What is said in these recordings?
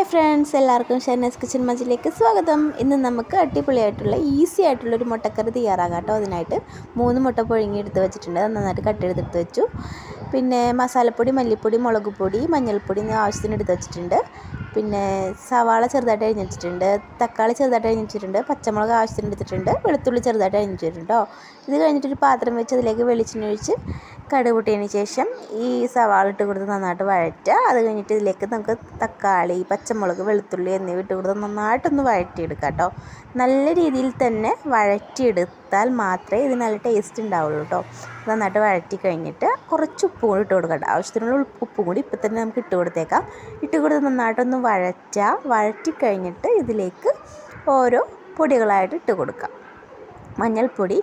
Hi friends എല്ലാവർക്കും ഷെനസ് kitchen മഞ്ചിലേക്ക് സ്വാഗതം. ഇന്ന് നമുക്ക് അടിപൊളിയായിട്ടുള്ള ഈസി ആയിട്ടുള്ള ഒരു മുട്ടക്കറി തയ്യാറാകാം കേട്ടോ. അതിനായിട്ട് മൂന്ന് മുട്ട പുഴുങ്ങി എടുത്ത് വെച്ചിട്ടുണ്ട്. നന്നായിട്ട് കട്ടെടുത്തെടുത്ത് വെച്ചു. പിന്നെ മസാലപ്പൊടി മല്ലിപ്പൊടി മുളക് പൊടി മഞ്ഞൾപ്പൊടി എന്നിവ ആവശ്യത്തിന് എടുത്ത് വെച്ചിട്ടുണ്ട്. പിന്നെ സവാള ചെറുതായിട്ട് അരിഞ്ഞ് വെച്ചിട്ടുണ്ട്. തക്കാളി ചെറുതായിട്ട് അരിഞ്ഞ് വെച്ചിട്ടുണ്ട്. പച്ചമുളക് ആവശ്യത്തിന് എടുത്തിട്ടുണ്ട്. വെളുത്തുള്ളി ചെറുതായിട്ട് അരിഞ്ഞ് വെച്ചിട്ടുണ്ട് കേട്ടോ. ഇത് കഴിഞ്ഞിട്ടൊരു പാത്രം വെച്ച് അതിലേക്ക് വെളിച്ചെണ്ണ ഒഴിച്ച് കടുക് പൊട്ടിയതിന് ശേഷം ഈ സവാള ഇട്ട് കൊടുത്ത് നന്നായിട്ട് വഴറ്റുക. അത് കഴിഞ്ഞിട്ട് ഇതിലേക്ക് നമുക്ക് തക്കാളി പച്ചമുളക് വെളുത്തുള്ളി എന്നിവ ഇട്ട് കൊടുത്ത് നന്നായിട്ടൊന്ന് വഴറ്റിയെടുക്കുക കേട്ടോ. നല്ല രീതിയിൽ തന്നെ വഴറ്റിയെടുത്താൽ മാത്രമേ ഇത് നല്ല ടേസ്റ്റ് ഉണ്ടാവുള്ളൂ കേട്ടോ. നന്നായിട്ട് വഴറ്റി കഴിഞ്ഞിട്ട് കുറച്ച് ഉപ്പ് കൂടി ഇട്ട് കൊടുക്കട്ടെ ആവശ്യത്തിനുള്ള ഉപ്പ് കൂടി ഇപ്പം തന്നെ നമുക്ക് ഇട്ട് കൊടുത്തേക്കാം. ഇട്ട് കൊടുത്ത് നന്നായിട്ടൊന്ന് വഴറ്റുക. വഴറ്റി കഴിഞ്ഞിട്ട് ഇതിലേക്ക് ഓരോ പൊടികളായിട്ട് ഇട്ട് കൊടുക്കാം മഞ്ഞൾപ്പൊടി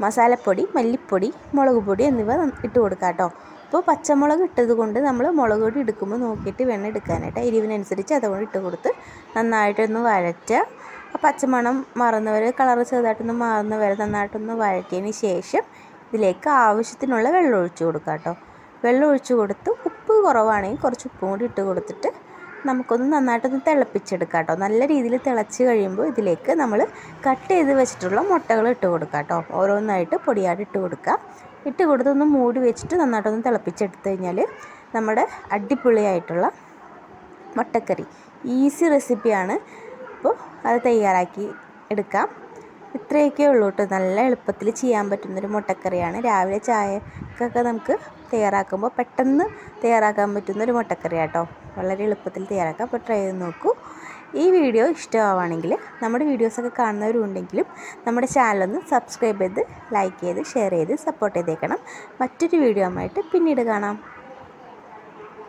മസാലപ്പൊടി മല്ലിപ്പൊടി മുളക് പൊടി എന്നിവ ഇട്ട് കൊടുക്കാം കേട്ടോ അപ്പോൾ പച്ചമുളക് ഇട്ടത് കൊണ്ട് നമ്മൾ മുളക് പൊടി എടുക്കുമ്പോൾ നോക്കിയിട്ട് വേണം എടുക്കാനായിട്ട് എരിവിനനുസരിച്ച് അതുകൊണ്ട് ഇട്ട് കൊടുത്ത് നന്നായിട്ടൊന്ന് വഴറ്റുക ആ പച്ചമണം മാറുന്നവരെ കളർ ചെറുതായിട്ടൊന്ന് മാറുന്നവരെ നന്നായിട്ടൊന്ന് വഴറ്റിയതിന് ശേഷം ഇതിലേക്ക് ആവശ്യത്തിനുള്ള വെള്ളം ഒഴിച്ച് കൊടുക്കാം കേട്ടോ വെള്ളം ഒഴിച്ച് കൊടുത്ത് ഉപ്പ് കുറവാണെങ്കിൽ കുറച്ച് ഉപ്പും കൂടി ഇട്ട് കൊടുത്തിട്ട് നമുക്കൊന്ന് നന്നായിട്ടൊന്ന് തിളപ്പിച്ചെടുക്കാം കേട്ടോ. നല്ല രീതിയിൽ തിളച്ച് കഴിയുമ്പോൾ ഇതിലേക്ക് നമ്മൾ കട്ട് ചെയ്ത് വെച്ചിട്ടുള്ള മുട്ടകൾ ഇട്ട് കൊടുക്കാം കേട്ടോ. ഓരോന്നായിട്ട് പൊടിയായിട്ട് ഇട്ട് കൊടുക്കുക ഇട്ട് കൊടുത്തൊന്ന് മൂടി വെച്ചിട്ട് നന്നായിട്ടൊന്ന് തിളപ്പിച്ചെടുത്ത് കഴിഞ്ഞാൽ നമ്മുടെ അടിപൊളിയായിട്ടുള്ള മുട്ടക്കറി. ഈസി റെസിപ്പിയാണ്. അപ്പോൾ അത് തയ്യാറാക്കി എടുക്കാം. ഇത്രയൊക്കെ ഉള്ളൂ കേട്ടോ നല്ല എളുപ്പത്തിൽ ചെയ്യാൻ പറ്റുന്നൊരു മുട്ടക്കറിയാണ്. രാവിലെ ചായക്കൊക്കെ നമുക്ക് തയ്യാറാക്കുമ്പോൾ പെട്ടെന്ന് തയ്യാറാക്കാൻ പറ്റുന്നൊരു മുട്ടക്കറി കേട്ടോ വളരെ എളുപ്പത്തിൽ തയ്യാറാക്കാം. അപ്പോൾ ട്രൈ ചെയ്ത് നോക്കൂ. ഈ വീഡിയോ ഇഷ്ടമാവുകയാണെങ്കിൽ നമ്മുടെ വീഡിയോസൊക്കെ കാണുന്നവരുണ്ടെങ്കിലും നമ്മുടെ ചാനലൊന്ന് സബ്സ്ക്രൈബ് ചെയ്ത് ലൈക്ക് ചെയ്ത് ഷെയർ ചെയ്ത് സപ്പോർട്ട് ചെയ്തേക്കണം. മറ്റൊരു വീഡിയോ ആയിട്ട് പിന്നീട് കാണാം.